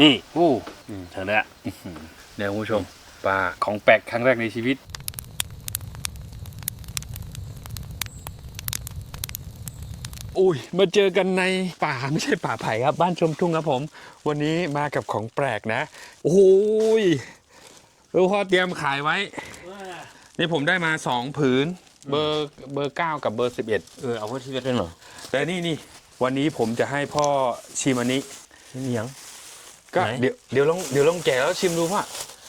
นี่โอ้อืมเธอเนี่ยเดี๋ยวคุณผู้ชมปลาของแปลกครั้งแรกในชีวิตอุ้ยมาเจอกันในป่าไม่ใช่ป่าไผ่ครับ บ้านชมทุ่งครับผม วันนี้มากับของแปลกนะ โอ้ยเออพ่อเตรียมขายไว้ นี่ผมได้มาสองผืน เบอร์เบอร์เก้ากับเบอร์สิบเอ็ดเออเอาไว้ที่เวทด้วยเหรอแต่นี่นี่วันนี้ผมจะให้พ่อชิมอันนี้นี่ยัง ก็ไหน เดี๋ยวเดี๋ยวลองเดี๋ยวลองแกะแล้วชิมดูพ่อ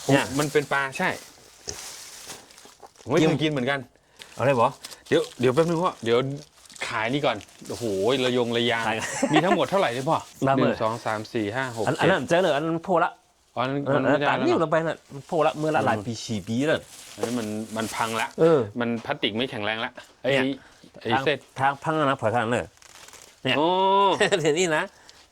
เนี่ยมันเป็นปลาใช่ผมไม่เคยกินเหมือนกันเอาเลยบอ เดี๋ยวเดี๋ยวแป๊บนึงพ่อเดี๋ยวขายนี่ก่อนโอ้โหระยงระยางขายมีทั้งหมดเท่าไหร่เนี่ยพ่อมาหเมื่นึ่องสองสามสี่ห้าหกอันอันเจ็ดนั้นเจอเลยอันนั้นโพละอ๋อนั่นเออมันเออไม่ได้ตาแล้วนิ้วเหรลองไปน่ะมันโพละเมื่อละหลายปีสี่ปีแล้ว อันนี้มันมันพังละเออ มันพลาสติกไม่แข็งแรงละไอ้เนี่ย ไอ้ทางเส้นทางพังนะผ่อยขนาดเลย เนี่ย โอ้เดี๋ยวนี้นะ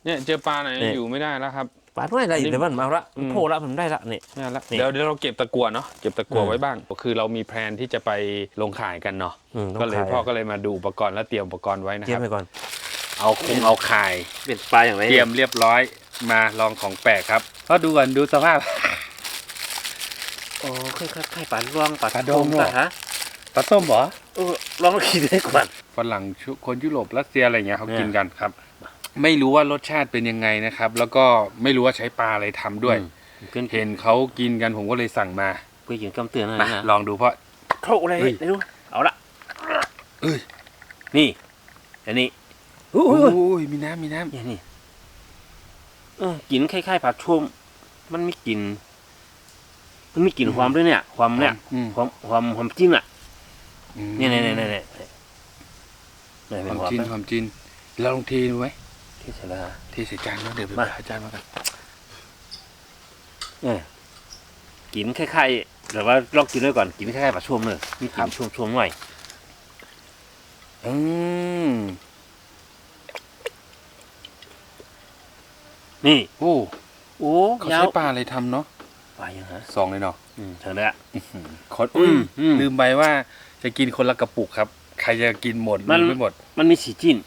เนี่ยเจอปลาไหนเนี่ยอยู่ไม่ได้แล้วครับ ปาดไม่ได้อีกแต่มันมาละอืมโพละมันได้ละนี่ไม่ได้ละนี่ เดี๋ยวเดี๋ยวเราเก็บตะกั่วเนาะเก็บตะกั่วเออไว้บ้างคือเรามีแพลนที่จะไปลงขายกันเนาะอืมต้ก็องเลยขายพ่อก็เลยมาดูอุปกรณ์และเตรียมอุปกรณ์ไว้นะเตรีคยมรับไปก่อนเอาคงเอาข่ายเป็นปลาอย่างไรเตรียมเรียบร้อยมาลองของแปลกครับก็ดูก่อนดูสภาพ โอ้ค่อยๆค่อยๆปลาล่วงปลาปลาดงเหรอ ปลาฮะปลาส้มเหรอเออลองกินได้ก่อนฝรั่งชุคนยุโรปรัสเซียอะไรเงี้ยเขาเนี่ยกินกันครับ ไม่รู้ว่ารสชาติเป็นยังไงนะครับ แล้วก็ไม่รู้ว่าใช้ปลาอะไรทำด้วยอืมเป็นเห็นเขากินกันผมก็เลยสั่งมาไปกินคำเตือนนะมานะ ลองดูเพราะเข้าอะไรเฮ้ยได้ดูเอาละเอ้ย นี่อันนี้อุ้โอ้ยอุ้ยยมีน้ำมีน้ำนี่นี่เออกินคล้ายๆผัดชุ่มมันมีกลิ่นมันมีกลิ่นความด้วยเนี่ย ความเนี่ยอืมความความความจิ้มอะอืมเนี่ยเนี่ยเนี่ยเนี่ยเนี่ยเนี่ยคเป็นวามความจีนนะความจีนเราลองเทดูไหม ที่เสร็จแล้วฮะเทใส่จานแล้วเดี๋ยวไปมาหาจานมากันเออกินคล้ายๆแต่ว่าลองกินด้วยก่อนกินคล้ายๆผัดชุ่มเลยมีกลิ่นชุ่มชุ่มๆหน่อยอืมนี่โอ้โอ้เขายาวใช้ปลาอะไรทำเนาะปลายังฮะสองเลยเนาะอืมเธอเนี่ยคนอือุ้ยมอืมลืมไปว่าจะกินคนละกระปุกครับ ใครจะกินหมดมัน หรือไม่หมด มันมีสีจิ้น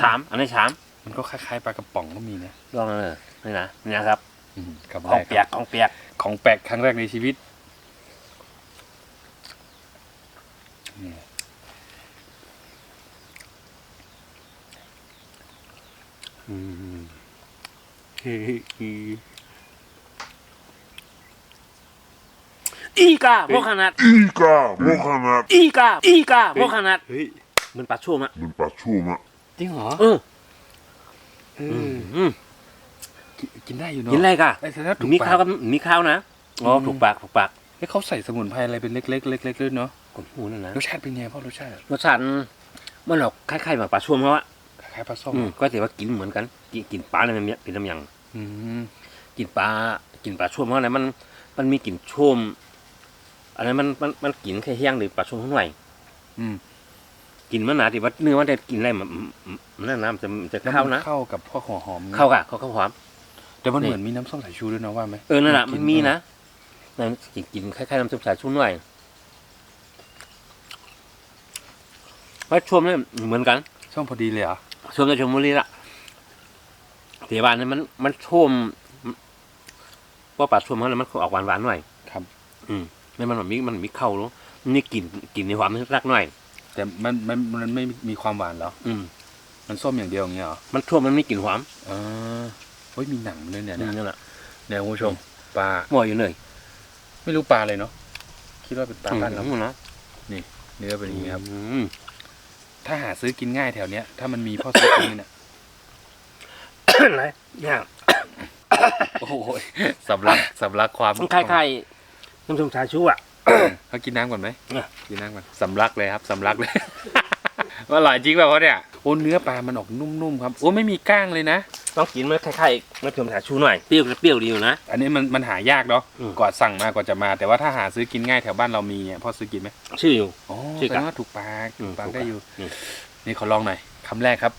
สามอันนี้สาม มันก็คล้ายๆปลากระป๋องก็มีนะลองเลยนี่นะนี่นะครับอืมกับของแรกเปียกครับของเปียกของแปลกครั้งแรกในชีวิตนี่อืมอีกาพวกขนาด Ica, Mohamed, อีกาอีกาพวกขนาดเฮ้ยมันปลาชุ่มอะ ben pas chaud, mais จริงเหรอเออเออือมอืม กินกินได้อยู่เนาะกินอะไรกะไอ้แต่ถ้าถูกมีปาข้าวก กับมีข้าวนะอ๋อถูกปากถูกปากเฮ้ยเขาใส่สมุนไพรอะไรเป็นเล็กๆเล็กๆด้วยเนาะกดหูนั่นนะรสชาติเป็นไงพ่อรสชาติรสชาติมันออกคล้ายๆแบบปลาชุ่มเพราะว่าคล้ายๆปลาส้มอืมก็แต่ว่ากินเหมือนกันกินกินปลาเนี่ยมันเป็นน้ำยังอืมกินปลากินปลาชุ่มเพราะอะไรมัน มันมีกลิ่นชุ่มอันนั้นมันมันมันกลิ่นแค่เฮี้ยงหรือปลาชุ่มข้างในอืม กลิ่นมันหนาที่ว่าเนื้อมันได้กลิ่นอะไรมันมันนั่นน้ำจะจะแล้วเข้ามันนะเข้ากับพวกหัวหอมเข้ากะเขาเข้าหอมแต่มันนี่เหมือนมีน้ำส้มสายชูด้วยนะว่าไหมเออนั่นแหละกมันมีนะนั่นกลิ่นกลิ่นคล้ายๆน้ำซุปสายชุ่มหน่อยเพราะชมเนี่ยเหมือนกันส้มพอดีเลยเหรอชมในชมบุรีละเสียบานเนี่ยมันมันชุ่มเพราะปลาชุ่มเขาเลยมันออกหวานๆหน่อยครับ อืมไม่มันแบบมีมันมีเข้ารู้มันมีกลิ่นกลิ่นในความรักหน่อย แต่มันมันมันไม่มีความหวานเหรอ อืม มันส้มอย่างเดียวอย่างเงี้ยเหรอมันท่วมมันมีกลิ่นหอมเออเฮ้ยมีหนังด้วยเนี่ยนี่นะนั่นแหละเนี่ยคุณผู้ชมปลาหม้ออยู่เลยไม่รู้ปลาเลยเนาะคิดว่าเป็นปลาบ้านเราอืมนะเนื้อเป็นอย่างนี้ครับอืมถ้าหาซื้อกินง่ายแถวเนี้ยถ้ามันมีพ่อซื้อกินนี่เนี่ยอะไรเนี่ยโอ้โหสำลักสำลักความมันคล้ายๆน้ำส้มสายชูอะ เขากินน้ำก่อนไหมเนี่ยกินน้ำก่อนสำลักเลยครับสำลักเลยว่าอร่อยจริงแบบเขาเนี่ยโอ้เนื้อปลามันออกนุ่มๆครับโอ้ไม่มีก้างเลยนะต้องกินมันคล้ายๆน้ำส้มสายชูหน่อยเปรี้ยวเปรี้ยวดีอยู่นะอันนี้มันมันหายากเนาะอืมกว่าสั่งมากว่าจะมา แต่ว่าถ้าหาซื้อกินง่ายแถวบ้านเรามีอะพ่อซื้อกินไหมชื่ออยู่อ๋อชื่อแสกัดนงว่าถูกปากอืถูมกปากถูกได้อยู่นี่นี่ขอลองหน่อยคำแรกครับ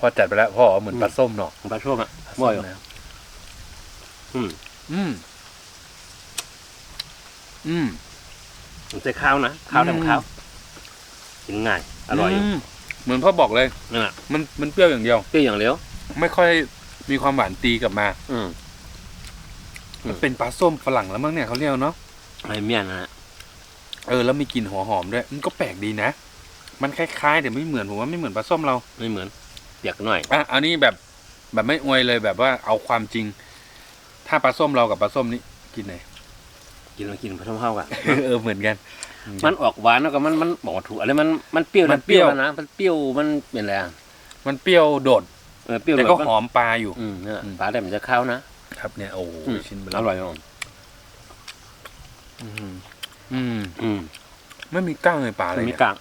พ่อจัดไปแล้วพ่อเหมือนอืมปลาส้มเนาะของปลาช่วงอะหม้ออยู่นะอืมอืมอืม มันจะข้าวนะข้าวอืม ทำข้าวกินง่ายอร่อยอยู่มเหมือนพ่อบอกเลย นั่นแหละมันมันเปรี้ยวอย่างเดียว เปรี้ยวอย่างเดียวไม่ค่อยมีความหวานตีกลับมา อืมมันเป็นปลาส้มฝรั่งแล้วมั้งเนี่ยเขาเรียกเนาะไอ้เมี่ยนนะฮะเออแล้วมีกลิ่นหัวหอมด้วย มันก็แปลกดีนะ มันคล้ายๆแต่ไม่เหมือนผมว่าไม่เหมือนปลาส้มเราไม่เหมือนเปียกหน่อย อะอันนี้แบบแบบไม่อวยเลยแบบว่าเอาความจริง ถ้าปลาส้มเรากับปลาส้มนี่กินไหน กินมากินผสมเข้ากันเออเหมือนกัน มันออกหวานแล้วก็มันมันบอกว่าถูกอะไรมันมันเปรี้ยวมันเปรี้ยวนะมันเปรี้ยวมันเป็นอะไรอะมันเปรี้ยวโดดเออเปรี้ยวแต่ก็บบหอมปลาอยู่อืมเนี่ยอืมปลาแต่มันจะเข้าวนะครับเนี่ยโอ้โหอืมชิ้นเบอร่อยอะอืมอืมอืมไม่มีกล้างในปลาเลยมีเนี่ยกาก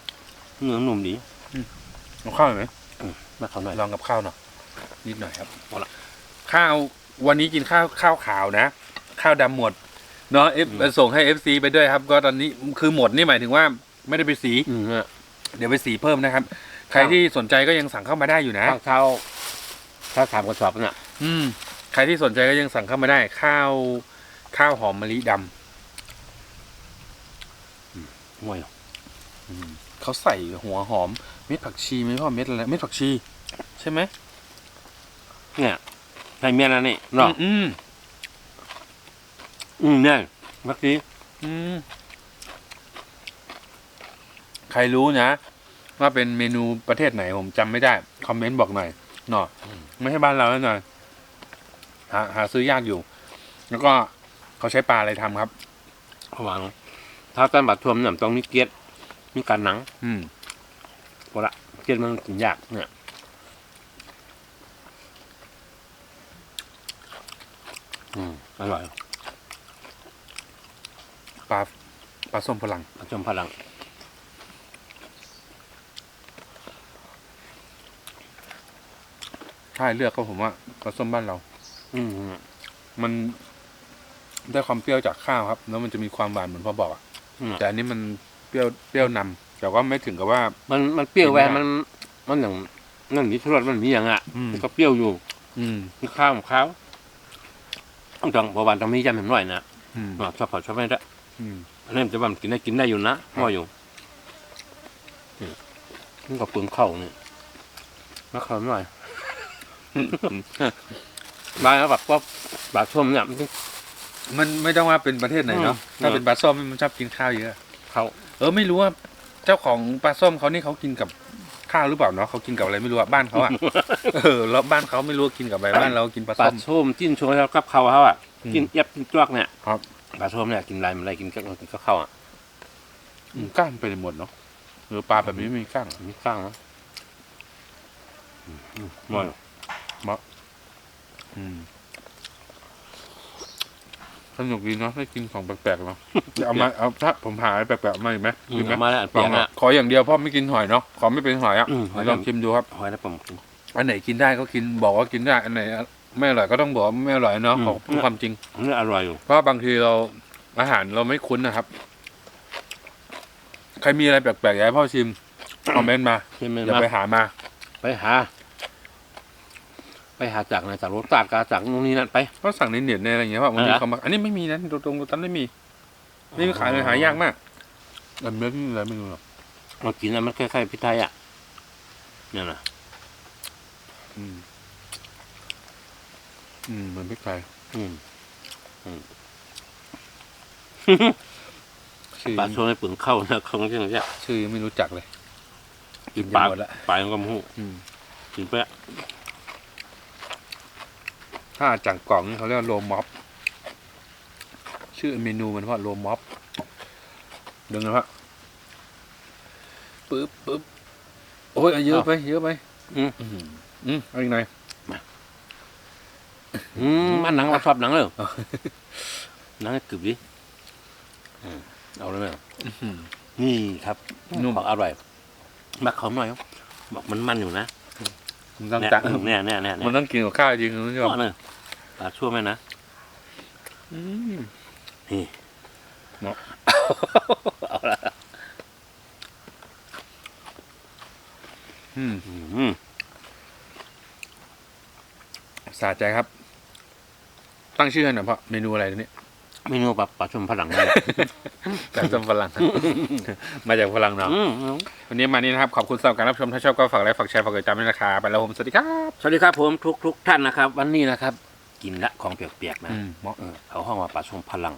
เนื้อหนุ่มดีเอาข้าวหน่อยไหมมาเขาหน่อยลองกับข้าวหน่อยนิดหน่อยครับเอาละข้าววันนี้กินข้าวข้าวขาวนะ ข้าวดำหมด เนาะเอฟส่งให้เอฟซีไปด้วยครับ ก็ตอนนี้คือหมดนี่หมายถึงว่าไม่ได้ไปสี อืมเนี่ยเดี๋ยวไปสีเพิ่มนะครับ ใครที่สนใจก็ยังสั่งเข้ามาได้อยู่นะ ข้าวเช้าข้าวสามกระสอบเนี่ยอืม ใครที่สนใจก็ยังสั่งเข้ามาได้ ข้าวข้าวหอมมะลิดำห่วยอืมเขาใส่หัวหอมเม็ดผักชีไม่พ่อเม็ดอะไรเม็ดผักชี ใช่ไหมเนี่ยใช่เมี่ยนนะนี่เนาะอืมอืม เนี่ยเมื่อกี้อืมใครรู้นะ ว่าเป็นเมนูประเทศไหนผมจำไม่ได้ คอมเมนต์บอกหน่อยเนาะไม่ใช่บ้านเราแน่นอนหาหาซื้อยากอยู่ แล้วก็เขาใช้ปลาอะไรทำครับ หวานถ้าต้นบัดทวมเนี่ยต้องมีเกี๊ยดมีการหนังอืมพอละเกี๊ยดมันกินยากเนี่ยอืมอร่อย ปลาปลาส้มฝรั่งผสมพลังใช่เลือกก็ผมว่าปลาส้มบ้านเรา อืมมันได้ความเปรี้ยวจากข้าวครับ แล้วมันจะมีความหวานเหมือนพ่อบอกอะอืมแต่อันนี้มันเปรี้ยวเปรี้ยวนำแต่ว่าไม่ถึงกับว่า มันมันเปรี้ยวแหวกินไม่ได้มัน มันอย่างนั่นนี่ทรสมันมีอย่างอะอืม มันก็เปรี้ยวอยู่อืม มีข้าวของข้าวต้องจังประวันต้องมียำหน่อยนะอืม อ่าชอบเผาชอบไม่ได้ อืมอันนี้มันจะว่ามันกินได้กินได้อยู่นะพ่ออยู่อืมมันก็เปลืองเข้าเนี่ยมาเข้าหน่อยบางแล้วแบบว่าบาดส้มเนี่ยมันต้องมันไม่ต้องว่าเป็นประเทศไหนเนาะอืม ถ้าเป็นปลาส้มมันชอบกินข้าวเยอะ เข้าเออไม่รู้ว่าเจ้าของปลาส้มเขานี่เขากินกับข้าวหรือเปล่าเนาะเขากินกับอะไรไม่รู้อะบ้านเขาอะ เออแล้วบ้านเขาไม่รู้ว่ากินกับอะไรบ้านเรากินปลาปลาส้ม ส้มจิ้นชงแล้วกับเขาเขาอะอืมกินเย็บกินจวกเนี่ยครับ ปลาส้มเนี่ยกินอะไรมันอะไรกินก็กินก็เข้าอะอืมกล้างไปหมดเนาะหรือปลาแบบนี้ไม่มีกล้างมีข้างนะอืมอืมอร่อยอืมสนุกดีเนาะได้กินของแปลกๆเนาะจะเอามาเอาถ้าผมหาอะไรแปลกๆมาอีกไหมอืกิมนไหมเอามาแล้วอันลเปีอยกงอะ อะขออย่างเดียวเพ่อไม่กินหอยเนาะขอไม่เป็นหอยอะอืมลองชิมดูครับ หอยนะผมกินอันไหนกินได้ก็กินบอกว่ากินได้อันไหน ไม่อร่อยก็ต้องบอกว่าไม่อร่อยเนาะอืม ขอพูดความจริง อันนี้อร่อยอยู่ เพราะบางทีเราอาหารเราไม่คุ้นนะครับ ใครมีอะไรแปลกๆอยากให้พ่อชิม คอมเมนต์มาใช่ไหมอย่ามาไปหามา ไปหา ไปหาจากไหนจากรถตาดกาจากนู่นนี่นั่นไป ก็สั่งในเน็ตในอะไรอย่างเงี้ยว่าบางทีอ่า เขามาอันนี้ไม่มีนะตรงๆตรงไม่มี นี่ขายเลยหายากมากอันเม็ดนี่อะไรไม่รู้หรอกมากินแล้วมันคล้ายๆพริกไทยอะเนี่ยนะอืม อืมเหมือนพริกไทยอืมชื่อปลาช่วงให้ปึงเข้านะของเช่นนี้ชื่อยังไม่รู้จักเลยกินจปลาหมดละปลามันก็มูอืมกินไปอะถ้าจังกล่องนี่เขาเรียกว่าโลม็อบ ชื่อเมนูมันว่าโลม็อบดึงนะพะปึ๊บปึ๊บโอ้ยเอาเยอะไป เยอะไป อืมอืมอืมเอาอีกหน่อย อืมมันหนังเราชอบหนังเลยหนังให้กรึบดิอืมเอาเลยไหมนี่ครับนุ่มบอกอร่อยบักเขาหน่อยบอกมันมันอยู่นะมันต้องเนี่ยจังเนี่ยเนี่ยเนี่ยมันต้องกินกับข้าวจริงคุณผู้ชมเอาเลยปลาชั่วไหมนะอืมนี่เนาะเอาละอืมอืมสะใจครับ ตั้งชื่อให้หน่อยเพราะเมนูอะไรตัวนี้เมนูปลาปลาชมฝรั่งนี่แหละจากต้นฝรั่งมาจากฝรั่งเนาะอืมอืมวันนี้มานี่นะครับขอบคุณสำหรับการรับชมถ้าชอบก็ฝากไลค์ฝากแชร์ฝากกดติดตามด้วยนะครับไปแล้วผมสวัสดีครับสวัสดีครับผมทุกทุกท่านนะครับ วันนี้นะครับ กินละของเปียกๆนะอืมเหมาะเออเขาห้องว่าปลาชมพลัง